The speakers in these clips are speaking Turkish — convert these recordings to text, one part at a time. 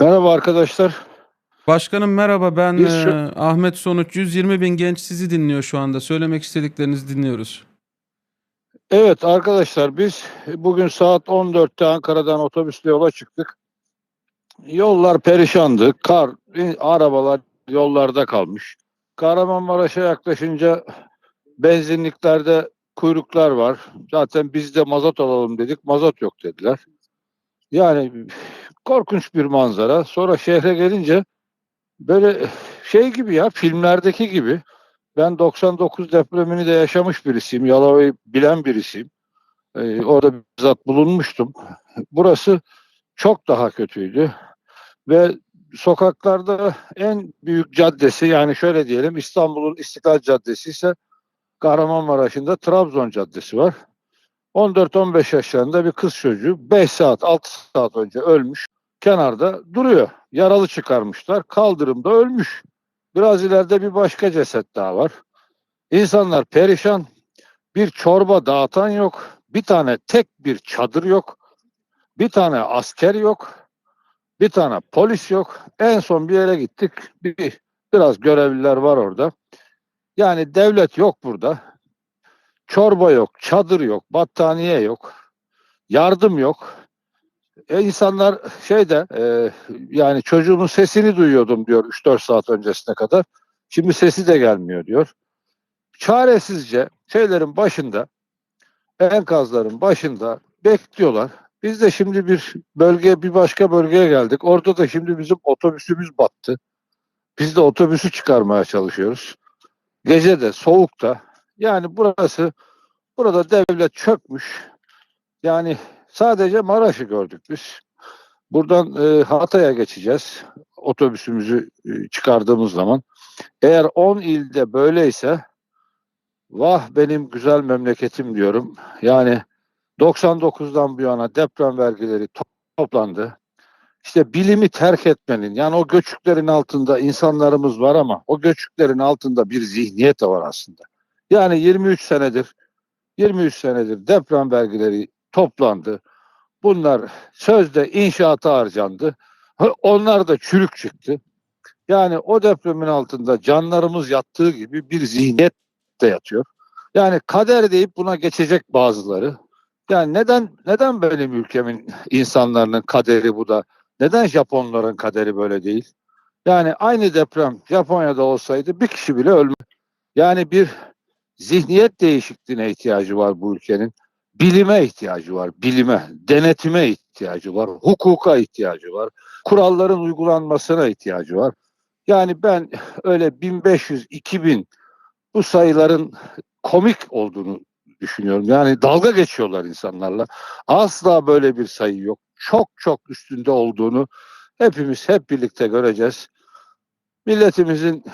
Merhaba arkadaşlar. Başkanım merhaba ben Biz şu- eee, Ahmet Sonuç 120 bin genç sizi dinliyor şu anda. Söylemek istediklerinizi dinliyoruz. Evet arkadaşlar biz bugün saat 14'te Ankara'dan otobüsle yola çıktık. Yollar perişandı. Kar, arabalar yollarda kalmış. Kahramanmaraş'a yaklaşınca benzinliklerde kuyruklar var. Zaten biz de mazot alalım dedik. Mazot yok dediler. Yani korkunç bir manzara. Sonra şehre gelince böyle şey gibi ya filmlerdeki gibi ben 99 depremini de yaşamış birisiyim. Yalova'yı bilen birisiyim. Ee, orada bizzat bulunmuştum. Burası çok daha kötüydü. Ve sokaklarda en büyük caddesi yani şöyle diyelim İstanbul'un İstiklal Caddesi ise Kahramanmaraş'ın da Trabzon Caddesi var. 14-15 yaşlarında bir kız çocuğu 5 saat 6 saat önce ölmüş. Kenarda duruyor. Yaralı çıkarmışlar. Kaldırımda ölmüş. Biraz ileride bir başka ceset daha var. İnsanlar perişan. Bir çorba dağıtan yok. Bir tane tek bir çadır yok. Bir tane asker yok. Bir tane polis yok. En son bir yere gittik. Bir, biraz görevliler var orada. Yani devlet yok burada. Çorba yok, çadır yok, battaniye yok. Yardım yok. E insanlar şeyde e, yani çocuğumun sesini duyuyordum diyor 3-4 saat öncesine kadar. Şimdi sesi de gelmiyor diyor. Çaresizce şeylerin başında enkazların başında bekliyorlar. Biz de şimdi bir bölge bir başka bölgeye geldik. Orada da şimdi bizim otobüsümüz battı. Biz de otobüsü çıkarmaya çalışıyoruz. Gece de soğukta. Yani burası burada devlet çökmüş. Yani sadece Maraş'ı gördük biz. Buradan e, Hatay'a geçeceğiz. Otobüsümüzü e, çıkardığımız zaman. Eğer 10 ilde böyleyse vah benim güzel memleketim diyorum. Yani 99'dan bu yana deprem vergileri to- toplandı. İşte bilimi terk etmenin yani o göçüklerin altında insanlarımız var ama o göçüklerin altında bir zihniyet de var aslında. Yani 23 senedir 23 senedir deprem vergileri toplandı. Bunlar sözde inşaata harcandı. Ha, Onlar da çürük çıktı. Yani o depremin altında canlarımız yattığı gibi bir zihniyet de yatıyor. Yani kader deyip buna geçecek bazıları. Yani neden neden benim ülkemin insanların kaderi bu da? Neden Japonların kaderi böyle değil? Yani aynı deprem Japonya'da olsaydı bir kişi bile ölmez. Yani bir zihniyet değişikliğine ihtiyacı var bu ülkenin. Bilime ihtiyacı var, bilime, denetime ihtiyacı var, hukuka ihtiyacı var, kuralların uygulanmasına ihtiyacı var. Yani ben öyle 1500, 2000 bu sayıların komik olduğunu düşünüyorum. Yani dalga geçiyorlar insanlarla. Asla böyle bir sayı yok. Çok çok üstünde olduğunu hepimiz hep birlikte göreceğiz. Milletimizin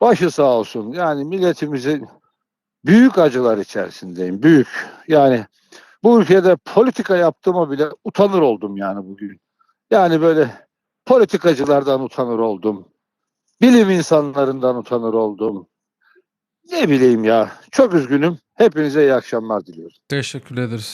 başı sağ olsun. Yani milletimizin büyük acılar içerisindeyim. Büyük. Yani bu ülkede politika yaptığıma bile utanır oldum yani bugün. Yani böyle politikacılardan utanır oldum. Bilim insanlarından utanır oldum. Ne bileyim ya. Çok üzgünüm. Hepinize iyi akşamlar diliyorum. Teşekkür ederiz.